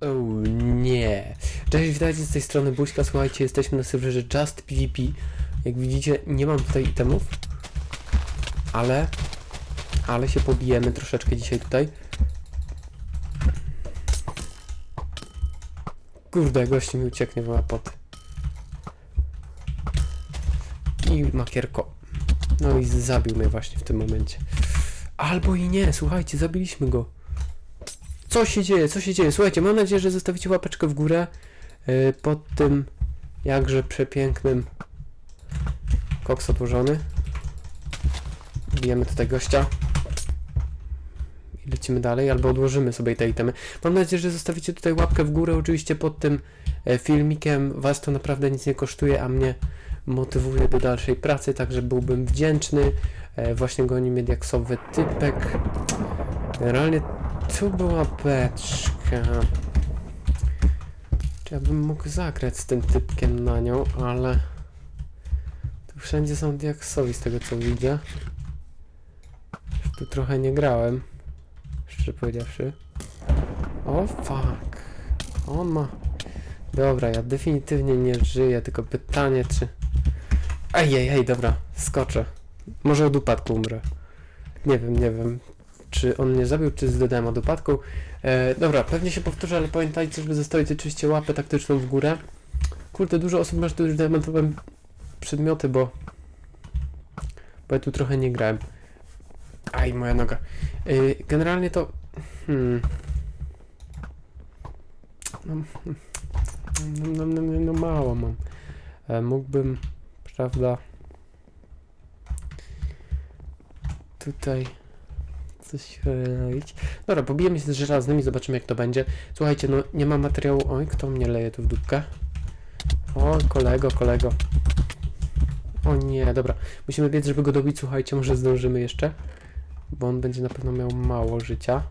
O nie. Cześć, witajcie z tej strony Buźka. Słuchajcie, jesteśmy na serwerze Just PvP. Jak widzicie, nie mam tutaj itemów, ale ale się pobijemy troszeczkę dzisiaj tutaj. Kurde, gości mi ucieknie w pot. I makierko. No i zabił mnie właśnie w tym momencie. Albo i nie, słuchajcie, zabiliśmy go. Co się dzieje? Co się dzieje? Słuchajcie, mam nadzieję, że zostawicie łapeczkę w górę yy, pod tym jakże przepięknym koks odłożony. Bijemy tutaj gościa. I lecimy dalej, albo odłożymy sobie te itemy. Mam nadzieję, że zostawicie tutaj łapkę w górę. Oczywiście pod tym e, filmikiem was to naprawdę nic nie kosztuje, a mnie motywuje do dalszej pracy, także byłbym wdzięczny. E, właśnie goni mnie diaksowy typek. Generalnie tu była beczka. Czy ja bym mógł zagrać z tym typkiem na nią, ale... Tu wszędzie są diaksowi z tego co widzę. Już tu trochę nie grałem. Szczerze powiedziawszy. O fuck. On ma... Dobra, ja definitywnie nie żyję, tylko pytanie czy... Ej, ej, ej, dobra, skoczę. Może od upadku umrę. Nie wiem, nie wiem czy on mnie zabił, czy zdodałem od upadku. E, dobra, pewnie się powtórzę, ale pamiętajcie, żeby zostawić oczywiście łapę taktyczną w górę. Kurde, dużo osób masz tu już diamentowe przedmioty, bo... Bo ja tu trochę nie grałem. Aj, moja noga. E, generalnie to... Hmm. No, no, no, no, no mało mam. E, mógłbym, prawda... Tutaj coś robić. Dobra, pobijemy się z żelaznymi, zobaczymy jak to będzie. Słuchajcie, no nie ma materiału. Oj, kto mnie leje tu w dupkę? O, kolego, kolego. O nie, dobra. Musimy biec, żeby go dobić. Słuchajcie, może zdążymy jeszcze. Bo on będzie na pewno miał mało życia.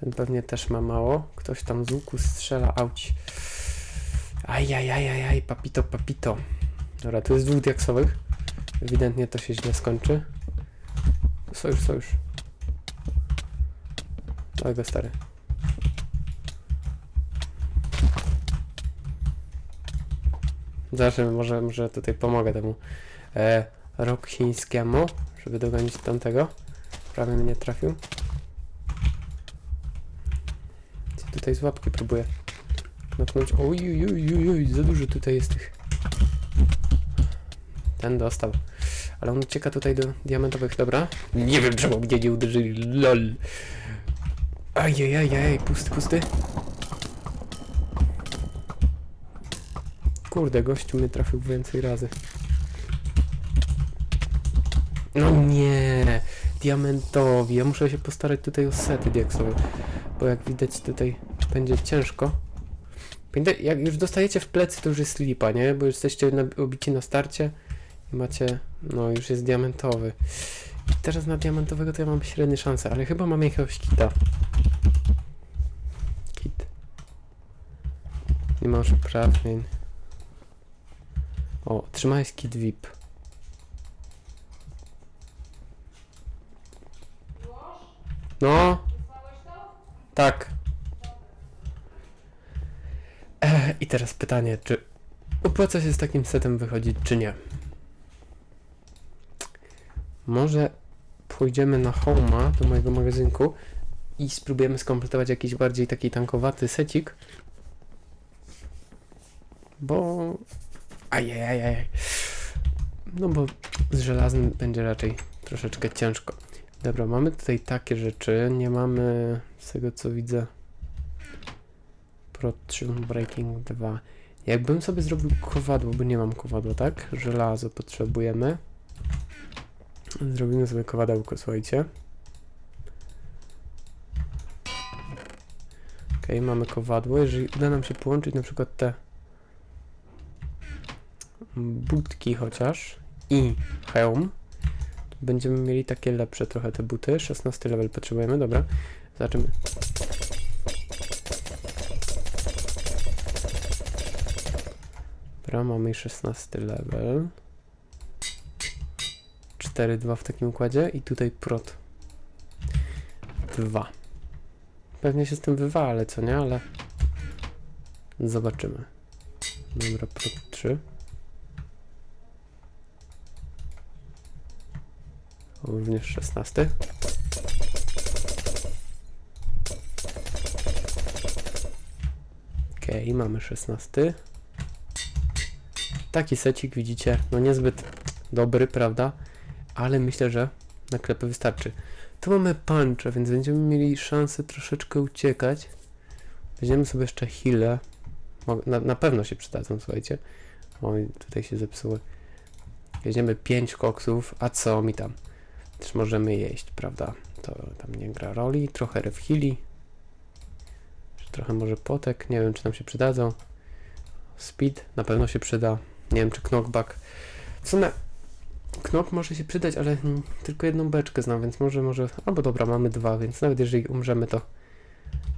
Ten pewnie też ma mało. Ktoś tam z łuku strzela, auć. Ajajajajaj, papito, papito. Dobra, tu jest dwóch diaksowych. Ewidentnie to się źle skończy. Sojusz, sojusz. Dawaj go stary. Zobaczymy, może, może tutaj pomogę temu e, rok chińskiemu, żeby dogonić tamtego. Prawie mnie trafił. Co tutaj z łapki próbuję knopnąć. Oj, oj, oj, oj, oj, za dużo tutaj jest tych. Ten dostał. Ale on ucieka tutaj do diamentowych, dobra? Nie wiem, czemu mnie nie uderzyli, lol. Ajajajaj, pusty, pusty. Kurde, gościu mnie trafił więcej razy. No nie, diamentowi. Ja muszę się postarać tutaj o sety diaksowe, bo jak widać tutaj będzie ciężko. Pamiętaj, jak już dostajecie w plecy, to już jest lipa, nie? Bo jesteście obici na starcie i macie, no już jest diamentowy. I teraz na diamentowego to ja mam średnie szanse, ale chyba mam jakiegoś kita. Kit. Nie masz uprawnień. O, trzymaj kit VIP. No. Tak. E, I teraz pytanie, czy opłaca się z takim setem wychodzić, czy nie? Może pójdziemy na Homa, do mojego magazynku i spróbujemy skompletować jakiś bardziej taki tankowaty secik. Bo... Ajajajaj. No bo z żelaznym będzie raczej troszeczkę ciężko. Dobra, mamy tutaj takie rzeczy, nie mamy z tego co widzę Protrusion Breaking 2. Jakbym sobie zrobił kowadło, bo nie mam kowadła, tak? Żelazo potrzebujemy. Zrobimy sobie kowadełko, słuchajcie. Ok, mamy kowadło. Jeżeli uda nam się połączyć na przykład te butki chociaż i hełm, będziemy mieli takie lepsze trochę te buty. 16 level potrzebujemy, dobra. Zobaczymy. Dobra, mamy 16 level. 4, 2 w takim układzie i tutaj prot 2. Pewnie się z tym wywalę, co nie? Ale zobaczymy. Dobra, prot 3. Również 16. Okej, mamy 16. Taki secik widzicie, no niezbyt dobry, prawda? Ale myślę, że na klepy wystarczy. Tu mamy puncze, więc będziemy mieli szansę troszeczkę uciekać. Weźmiemy sobie jeszcze healę. Na, na pewno się przydadzą, słuchajcie. Oj, tutaj się zepsuły. Weźmiemy 5 koksów, a co mi tam? Też możemy jeść, prawda? To tam nie gra roli. Trochę ref heali. Trochę może potek, nie wiem czy nam się przydadzą. Speed na pewno się przyda. Nie wiem czy knockback. W sumie knock może się przydać, ale mm, tylko jedną beczkę znam, więc może, może. Albo dobra, mamy dwa, więc nawet jeżeli umrzemy, to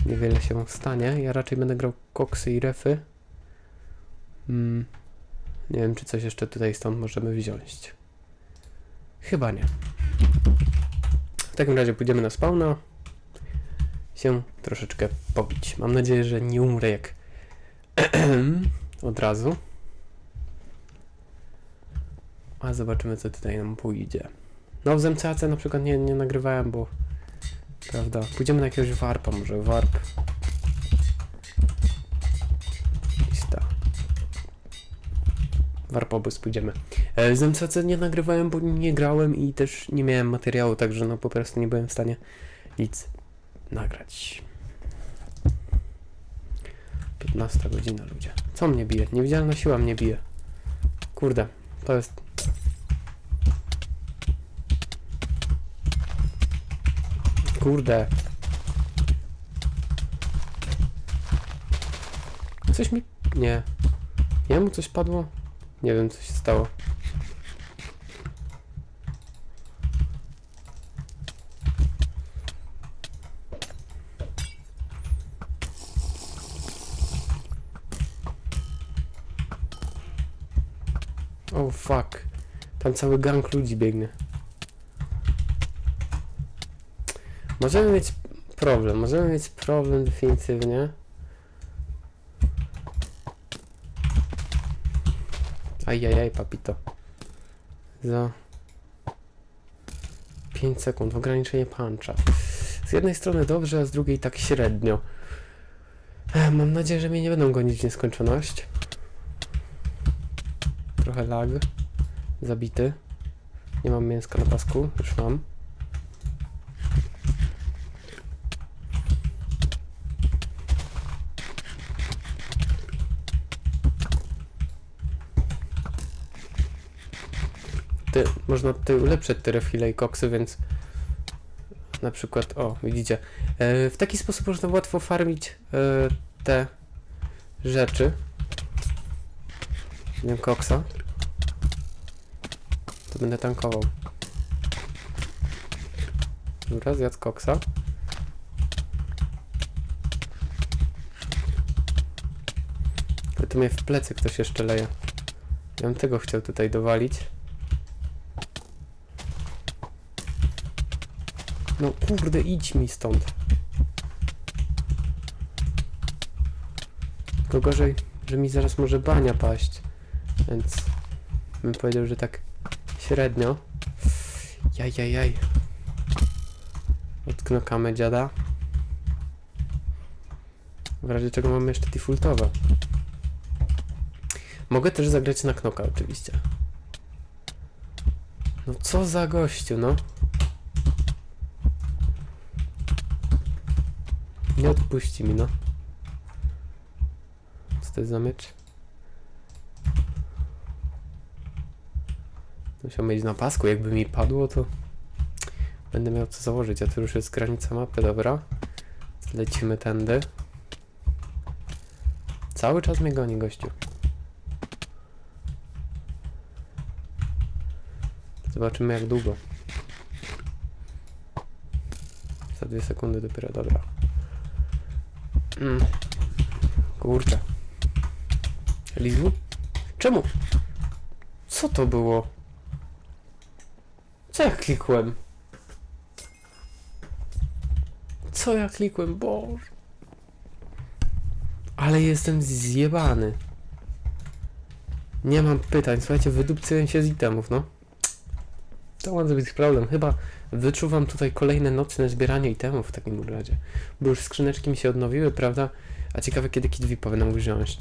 niewiele się stanie. Ja raczej będę grał koksy i refy. Mm, nie wiem czy coś jeszcze tutaj stąd możemy wziąć. Chyba nie. W takim razie pójdziemy na spawna się troszeczkę pobić. Mam nadzieję, że nie umrę jak od razu. A zobaczymy, co tutaj nam pójdzie. No, w MCAC na przykład nie, nie nagrywałem, bo... Prawda? Pójdziemy na jakiegoś warpa, może warp. Lista. Warpobus pójdziemy. E, nie nagrywałem, bo nie grałem i też nie miałem materiału, także no po prostu nie byłem w stanie nic nagrać. 15 godzina, ludzie. Co mnie bije? Niewidzialna siła mnie bije. Kurde, to jest... Kurde. Coś mi... Nie. Jemu coś padło? Nie wiem, co się stało. Oh fuck. Tam cały gang ludzi biegnie. Możemy mieć problem, możemy mieć problem definitywnie. Ajajaj, papito. Za 5 sekund, ograniczenie puncha. Z jednej strony dobrze, a z drugiej tak średnio. Mam nadzieję, że mnie nie będą gonić w nieskończoność. Trochę lag. Zabity. Nie mam mięska na pasku, już mam. Ty, można tutaj ulepszyć te refile i koksy, więc na przykład, o, widzicie, e, w taki sposób można łatwo farmić e, te rzeczy. Nie koksa. To będę tankował. Dobra, zjadł koksa. Ale to mnie w plecy ktoś jeszcze leje. Ja bym tego chciał tutaj dowalić. No kurde, idź mi stąd. Tylko gorzej, że mi zaraz może bania paść. Więc bym powiedział, że tak średnio. Jaj, jaj, jaj. Odknokamy dziada. W razie czego mamy jeszcze defaultowe. Mogę też zagrać na knoka oczywiście. No co za gościu, no. Nie odpuści mi, no. Co to jest za miecz? Musiał mieć na pasku, jakby mi padło, to będę miał co założyć, a tu już jest granica mapy, dobra. Lecimy tędy. Cały czas mnie goni gościu. Zobaczymy jak długo. Za dwie sekundy dopiero, dobra. Mm. Kurczę. Lizu? Czemu? Co to było? Co ja klikłem? Co ja klikłem? Boże. Ale jestem zjebany. Nie mam pytań. Słuchajcie, wydupcyłem się z itemów, no. To może być problem. Chyba wyczuwam tutaj kolejne nocne zbieranie itemów w takim razie. Bo już skrzyneczki mi się odnowiły, prawda? A ciekawe kiedy Kid powinnam wziąć.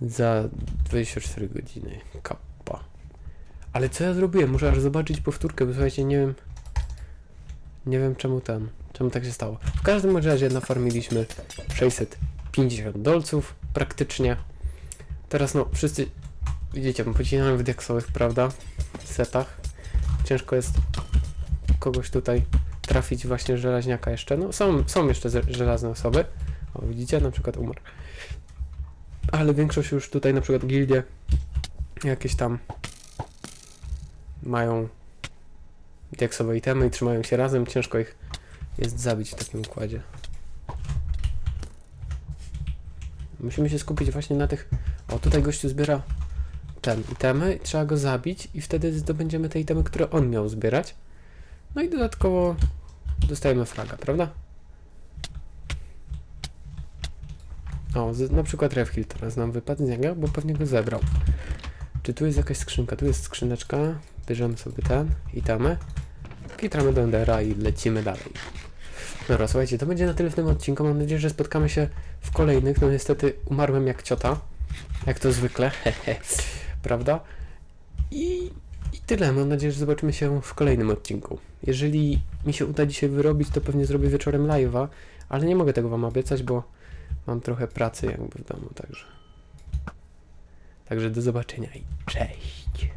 Za 24 godziny. Kappa. Ale co ja zrobiłem? Muszę aż zobaczyć powtórkę, bo słuchajcie, nie wiem... Nie wiem czemu ten... Czemu tak się stało. W każdym razie nafarmiliśmy 650 dolców praktycznie. Teraz no, wszyscy... Widzicie, pocinamy w diaksowych, prawda? Setach. Ciężko jest kogoś tutaj trafić właśnie żelaźniaka jeszcze. No są, są jeszcze ze- żelazne osoby. O, widzicie? Na przykład umarł. Ale większość już tutaj, na przykład gildie jakieś tam mają diaksowe itemy i trzymają się razem. Ciężko ich jest zabić w takim układzie. Musimy się skupić właśnie na tych... O, tutaj gościu zbiera ten itemy, trzeba go zabić i wtedy zdobędziemy te itemy, które on miał zbierać. No i dodatkowo dostajemy fraga, prawda? O, na przykład Refhill teraz nam wypadł z niego, bo pewnie go zebrał. Czy tu jest jakaś skrzynka? Tu jest skrzyneczka. Bierzemy sobie ten, itemy. Kitramy do Endera i lecimy dalej. Dobra, słuchajcie, to będzie na tyle w tym odcinku. Mam nadzieję, że spotkamy się w kolejnych. No niestety umarłem jak ciota. Jak to zwykle. Prawda? I, I tyle. Mam nadzieję, że zobaczymy się w kolejnym odcinku. Jeżeli mi się uda dzisiaj wyrobić, to pewnie zrobię wieczorem live'a, ale nie mogę tego wam obiecać, bo mam trochę pracy jakby w domu, także. Także do zobaczenia i cześć.